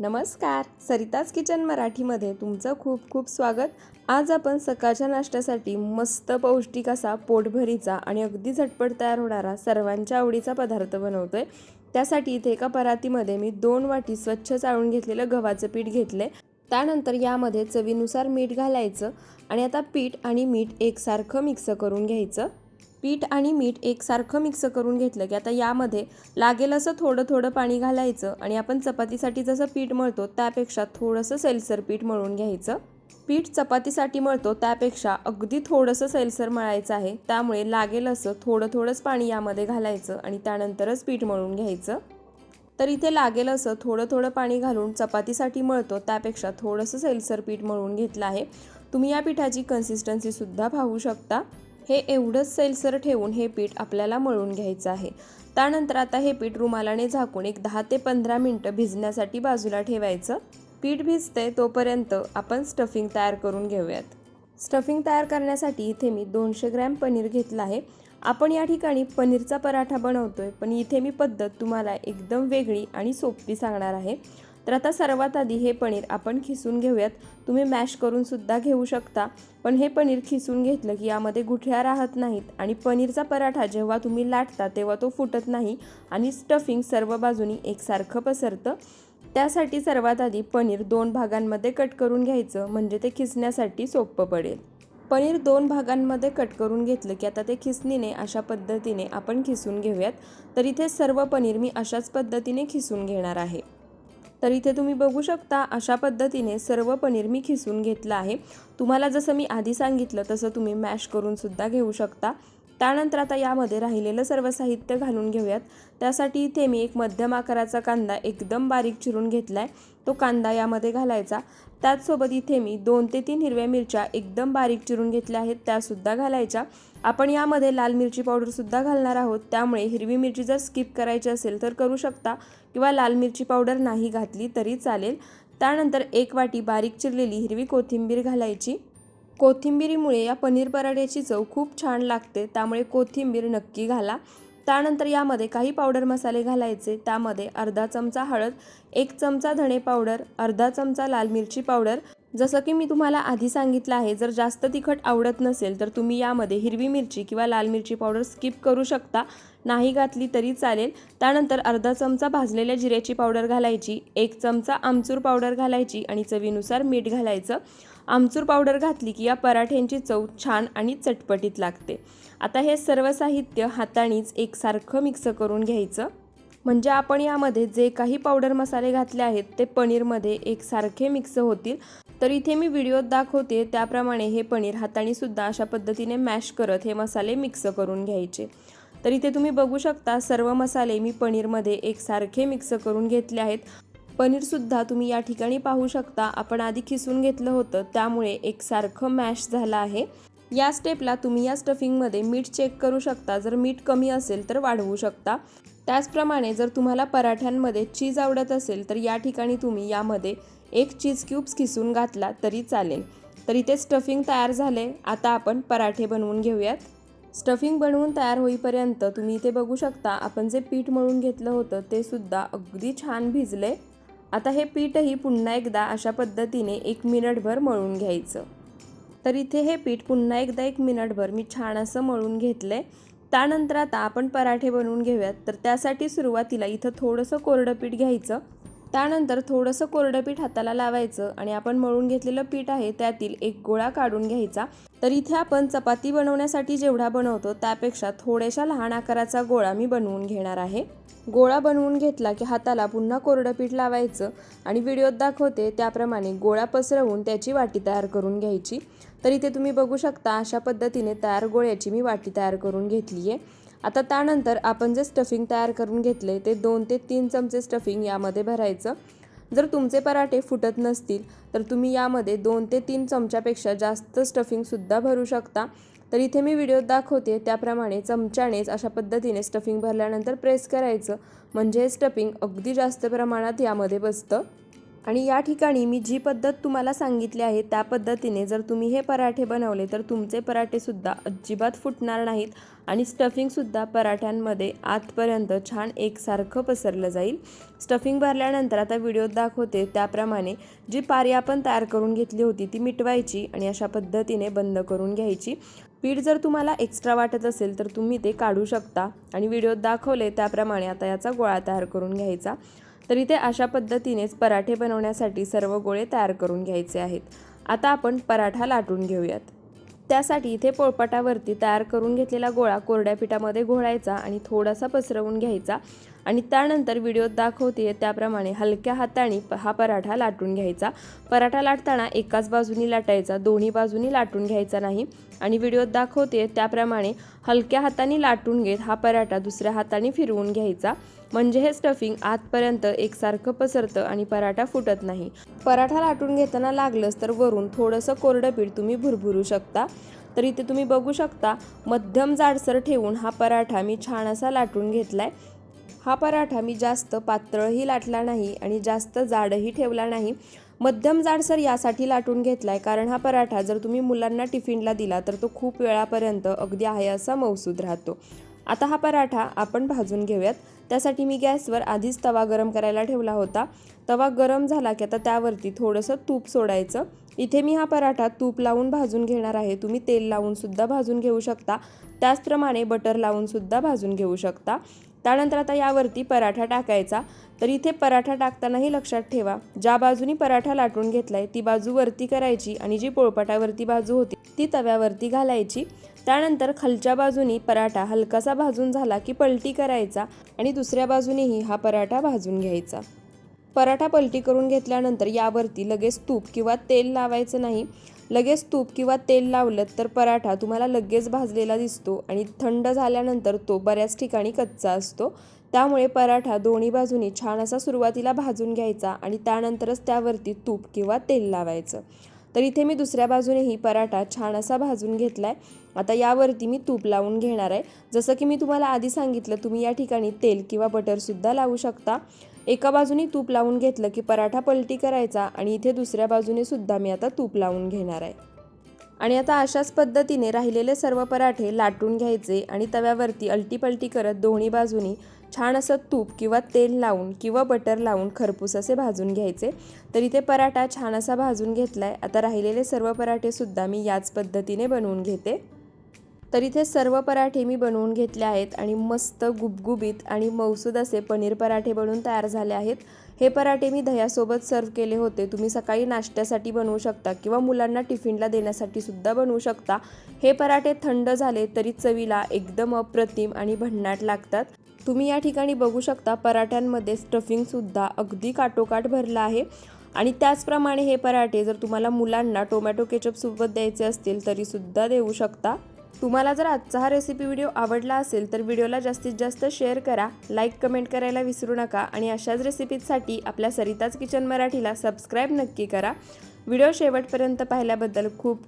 नमस्कार. सरिताज किचन मराठीमध्ये तुमचं खूप खूप स्वागत. आज आपण सकाळच्या नाश्त्यासाठी मस्त पौष्टिक असा पोटभरीचा आणि अगदी झटपट तयार होणारा सर्वांच्या आवडीचा पदार्थ बनवतो आहे त्यासाठी इथे एका परातीमध्ये मी दोन वाटी स्वच्छ चाळून घेतलेलं गव्हाचं पीठ घेतलं आहे त्यानंतर यामध्ये चवीनुसार मीठ घालायचं आणि आता पीठ आणि मीठ एकसारखं मिक्स करून घ्यायचं. पीठ आणि मीठ एकसारखं मिक्स करून घेतलं की आता यामध्ये लागेल असं थोडं थोडं पाणी घालायचं आणि आपण चपातीसाठी जसं पीठ मळतो त्यापेक्षा थोडंसं सैलसर पीठ मळून घ्यायचं. पीठ चपातीसाठी मळतो त्यापेक्षा अगदी थोडंसं सैलसर मळायचं आहे. त्यामुळे लागेल असं थोडं थोडंच पाणी यामध्ये घालायचं आणि त्यानंतरच पीठ मळून घ्यायचं. तर इथे लागेल असं थोडं थोडं पाणी घालून चपातीसाठी मळतो त्यापेक्षा थोडंसं सैलसर पीठ मळून घेतलं आहे. तुम्ही या पिठाची कन्सिस्टन्सीसुद्धा पाहू शकता. हे एवढंच सैलसर ठेवून हे पीठ आपल्याला मळून घ्यायचं आहे. त्यानंतर आता हे पीठ रुमालाने झाकून एक दहा ते पंधरा मिनटं भिजण्यासाठी बाजूला ठेवायचं. पीठ भिजते तोपर्यंत आपण स्टफिंग तयार करून घेऊयात. स्टफिंग तयार करण्यासाठी इथे मी दोनशे ग्रॅम पनीर घेतलं आहे. आपण या ठिकाणी पनीरचा पराठा बनवतोय पण इथे मी पद्धत तुम्हाला एकदम वेगळी आणि सोपी सांगणार आहे. तर आता सर्वात आधी हे पनीर आपण खिसून घेऊयात. तुम्ही मॅश करून सुद्धा घेऊ शकता. पण हे पनीर खिसून घेतलं की यामध्ये गुठळ्या राहत नाहीत आणि पनीरचा पराठा जेव्हा तुम्ही लाटता तेव्हा तो फुटत नाही आणि स्टफिंग सर्व बाजूनी एकसारखं पसरतं. त्यासाठी सर्वात आधी पनीर दोन भागांमध्ये कट करून घ्यायचं. म्हणजे ते खिसण्यासाठी सोपं पडेल. पनीर दोन भागांमध्ये कट करून घेतलं की आता ते खिसणीने अशा पद्धतीने आपण खिसून घेऊयात. तर इथे सर्व पनीर मी अशाच पद्धतीने खिसून घेणार आहे. तर इथे तुम्ही बघू शकता अशा पद्धतीने सर्व पनीर मी खिसून घेतलं आहे. तुम्हाला जसं मी आधी सांगितलं तसं तुम्ही मॅश करूनसुद्धा घेऊ शकता. त्यानंतर आता यामध्ये राहिलेलं सर्व साहित्य घालून घेऊयात. त्यासाठी इथे मी एक मध्यम आकाराचा कांदा एकदम बारीक चिरून घेतला आहे तो कांदा यामध्ये घालायचा. त्याचसोबत इथे मी दोन ते तीन हिरव्या मिरच्या एकदम बारीक चिरून घेतल्या आहेत. त्यासुद्धा घालायच्या. आपण यामध्ये लाल मिरची पावडरसुद्धा घालणार आहोत. त्यामुळे हिरवी मिरची जर स्किप करायची असेल तर करू शकता किंवा लाल मिरची पावडर नाही घातली तरी चालेल. त्यानंतर एक वाटी बारीक चिरलेली हिरवी कोथिंबीर घालायची. कोथिंबिरीमुळे या पनीर पराठ्याची चव खूप छान लागते. त्यामुळे कोथिंबीर नक्की घाला. त्यानंतर यामध्ये काही पावडर मसाले घालायचे. त्यामध्ये अर्धा चमचा हळद एक चमचा धणे पावडर अर्धा चमचा लाल मिरची पावडर जसं की मी तुम्हाला आधी सांगितलं आहे जर जास्त तिखट आवडत नसेल तर तुम्ही यामध्ये हिरवी मिरची किंवा लाल मिरची पावडर स्किप करू शकता. नाही घातली तरी चालेल. त्यानंतर अर्धा चमचा भाजलेल्या जिऱ्याची पावडर घालायची एक चमचा आमचूर पावडर घालायची आणि चवीनुसार मीठ घालायचं. आमचूर पावडर घातली की या पराठ्यांची चव छान आणि चटपटीत लागते. आता हे सर्व साहित्य हातानेच एकसारखं मिक्स करून घ्यायचं. म्हणजे आपण यामध्ये जे काही पावडर मसाले घातले आहेत ते पनीरमध्ये एकसारखे मिक्स होतील. तर इथे मी व्हिडिओत दाखवते त्याप्रमाणे हे पनीर हातानीसुद्धा अशा पद्धतीने मॅश करत हे मसाले मिक्स करून घ्यायचे. तर इथे तुम्ही बघू शकता सर्व मसाले मी पनीरमध्ये एकसारखे मिक्स करून घेतले आहेत. पनीरसुद्धा तुम्ही या ठिकाणी पाहू शकता. आपण आधी खिसून घेतलं होतं त्यामुळे एकसारखं मॅश झालं आहे. या स्टेपला तुम्ही या स्टफिंगमध्ये मीठ चेक करू शकता. जर मीठ कमी असेल तर वाढवू शकता. त्याचप्रमाणे जर तुम्हाला पराठ्यांमध्ये चीज आवडत असेल तर या ठिकाणी तुम्ही यामध्ये एक चीज क्यूब्स खिसून घातला तरी चालेल. तर इथे स्टफिंग तयार झाले आता आपण पराठे बनवून घेऊयात. स्टफिंग बनवून तयार होईपर्यंत तुम्ही इथे बघू शकता आपण जे पीठ मळून घेतलं होतं ते सुद्धा अगदी छान भिजले आता हे पीठही पुन्हा एकदा अशा पद्धतीने एक मिनिटभर मळून घ्यायचं. तर इथे हे पीठ पुन्हा एकदा एक मिनिटभर मी छान असं मळून घेतलं आहे त्यानंतर आता आपण पराठे बनवून घेऊयात. तर त्यासाठी सुरुवातीला इथं थोडंसं कोरडं पीठ घ्यायचं. त्यानंतर थोडंसं कोरडं पीठ हाताला लावायचं आणि आपण मळून घेतलेलं पीठ आहे त्यातील एक गोळा काढून घ्यायचा. तर इथे आपण चपाती बनवण्यासाठी जेवढा बनवतो त्यापेक्षा थोड्याशा लहान आकाराचा गोळा मी बनवून घेणार आहे. गोळा बनवून घेतला की हाताला पुन्हा कोरडं पीठ लावायचं आणि व्हिडिओत दाखवते त्याप्रमाणे गोळा पसरवून त्याची वाटी तयार करून घ्यायची. तर इथे तुम्ही बघू शकता अशा पद्धतीने तयार गोळ्याची मी वाटी तयार करून घेतली आहे आता त्यानंतर आपण जे स्टफिंग तयार करून घेतले ते दोन ते तीन चमचे स्टफिंग यामध्ये भरायचं. जर तुमचे पराठे फुटत नसतील तर तुम्ही यामध्ये दोन ते तीन चमच्यापेक्षा जास्त स्टफिंगसुद्धा भरू शकता. तर इथे मी व्हिडिओत दाखवते त्याप्रमाणे चमच्यानेच अशा पद्धतीने स्टफिंग भरल्यानंतर प्रेस करायचं. म्हणजे स्टफिंग अगदी जास्त प्रमाणात यामध्ये बसतं. आणि या ठिकाणी मी जी पद्धत तुम्हाला सांगितली आहे त्या पद्धतीने जर तुम्ही हे पराठे बनवले तर तुमचे पराठेसुद्धा अजिबात फुटणार नाहीत आणि स्टफिंगसुद्धा पराठ्यांमध्ये आतपर्यंत छान एकसारखं पसरलं जाईल. स्टफिंग भरल्यानंतर आता व्हिडिओत दाखवते त्याप्रमाणे जी पारी आपण तयार करून घेतली होती ती मिटवायची आणि अशा पद्धतीने बंद करून घ्यायची. पीठ जर तुम्हाला एक्स्ट्रा वाटत असेल तर तुम्ही ते काढू शकता. आणि व्हिडिओत दाखवले त्याप्रमाणे आता याचा गोळा तयार करून घ्यायचा. तर इथे अशा पद्धतीनेच पराठे बनवण्यासाठी सर्व गोळे तयार करून घ्यायचे आहेत. आता आपण पराठा लाटून घेऊयात. त्यासाठी इथे पोळपाटावरती तयार करून घेतलेला गोळा कोरड्या पिठामध्ये घोळायचा आणि थोडासा पसरवून घ्यायचा. आणि त्यानंतर व्हिडिओत दाखवते त्याप्रमाणे हलक्या हाताने प- हा पराठा लाटून घ्यायचा. पराठा लाटताना एकाच बाजूनी लाटायचा दोन्ही बाजूनी लाटून घ्यायचा नाही. आणि व्हिडिओत दाखवते त्याप्रमाणे हलक्या हाताने लाटून घेत हा पराठा दुसऱ्या हाताने फिरवून घ्यायचा. म्हणजे हे स्टफिंग आतपर्यंत एकसारखं पसरतं आणि पराठा फुटत नाही. पराठा लाटून घेताना लागलंच तर वरून थोडंसं कोरडं पीठ तुम्ही भुरभुरू शकता. तर इथे तुम्ही बघू शकता मध्यम जाडसर ठेवून हा पराठा मी छान असा लाटून घेतला आहे हा पराठा मी जास्त पातळही लाटला नाही आणि जास्त जाडही ठेवला नाही. मध्यम जाडसर यासाठी लाटून घेतला आहे कारण हा पराठा जर तुम्ही मुलांना टिफिनला दिला तर तो खूप वेळापर्यंत अगदी आहे असा मौसूद राहतो. आता हा पराठा आपण भाजून घेऊयात. त्यासाठी मी गॅसवर आधीच तवा गरम करायला ठेवला होता. तवा गरम झाला की आता त्यावरती थोडंसं तूप सोडायचं. इथे मी हा पराठा तूप लावून भाजून घेणार आहे. तुम्ही तेल लावून सुद्धा भाजून घेऊ शकता. त्याचप्रमाणे बटर लावूनसुद्धा भाजून घेऊ शकता. त्यानंतर आता यावरती पराठा टाकायचा. तर इथे पराठा टाकतानाही लक्षात ठेवा. ज्या बाजूनी पराठा लाटून घेतलाय ती बाजू वरती करायची आणि जी पोळपाटावरती बाजू होती ती तव्यावरती घालायची. त्यानंतर खालच्या बाजूनी पराठा हलकासा भाजून झाला की पलटी करायचा आणि दुसऱ्या बाजूनेही हा पराठा भाजून घ्यायचा. पराठा पलटी करून घेतल्यानंतर यावरती लगेच तूप किंवा तेल लावायचं नाही. लगेच तूप किंवा तेल लावलं तर पराठा तुम्हाला लगेच भाजलेला दिसतो आणि थंड झाल्यानंतर तो बऱ्याच ठिकाणी कच्चा असतो. त्यामुळे पराठा दोन्ही बाजूनी छान असा सुरुवातीला भाजून घ्यायचा आणि त्यानंतरच त्यावरती तूप किंवा तेल लावायचं. तर इथे मी दुसऱ्या बाजूनेही पराठा छान असा भाजून घेतला आहे आता यावरती मी तूप लावून घेणार आहे. जसं की मी तुम्हाला आधी सांगितलं तुम्ही या ठिकाणी तेल किंवा बटरसुद्धा लावू शकता. एका बाजूने तूप लावून घेतलं की पराठा पलटी करायचा आणि इथे दुसऱ्या बाजूने सुद्धा मी आता तूप लावून घेणार आहे. आणि आता अशाच पद्धतीने राहिलेले सर्व पराठे लाटून घ्यायचे आणि तव्यावरती अलटी पलटी करत दोन्ही बाजूनी छान असं तूप किंवा तेल लावून किंवा बटर लावून खरपूस असे भाजून घ्यायचे. तर इथे पराठा छान असा भाजून घेतला आहे आता राहिलेले सर्व पराठेसुद्धा मी याच पद्धतीने बनवून घेते. तर इथे सर्व पराठे मी बनवून घेतले आहेत आणि मस्त गुबगुबीत आणि मौसूद असे पनीर पराठे बनवून तयार झाले आहेत. हे पराठे मी दह्यासोबत सर्व केले होते. तुम्ही सकाळी नाश्त्यासाठी बनवू शकता किंवा मुलांना टिफिनला देण्यासाठी सुद्धा बनवू शकता. हे पराठे थंड झाले तरी चवीला एकदम अप्रतिम आणि भन्नाट लागतात. तुम्ही या ठिकाणी बघू शकता पराठ्यांमध्ये स्टफिंगसुद्धा अगदी काटोकाट भरलं आहे. आणि त्याचप्रमाणे हे पराठे जर तुम्हाला मुलांना टोमॅटो केचपसोबत द्यायचे असतील तरीसुद्धा देऊ शकता. तुम्हाला जर आजचा हा रेसिपी व्हिडिओ आवडला असेल तर व्हिडिओला जास्तीत जास्त शेअर करा लाईक कमेंट करायला विसरू नका आणि अशाच रेसिपीजसाठी आपल्या सरिताज किचन मराठीला सबस्क्राईब नक्की करा. व्हिडिओ शेवटपर्यंत पाहिल्याबद्दल खूप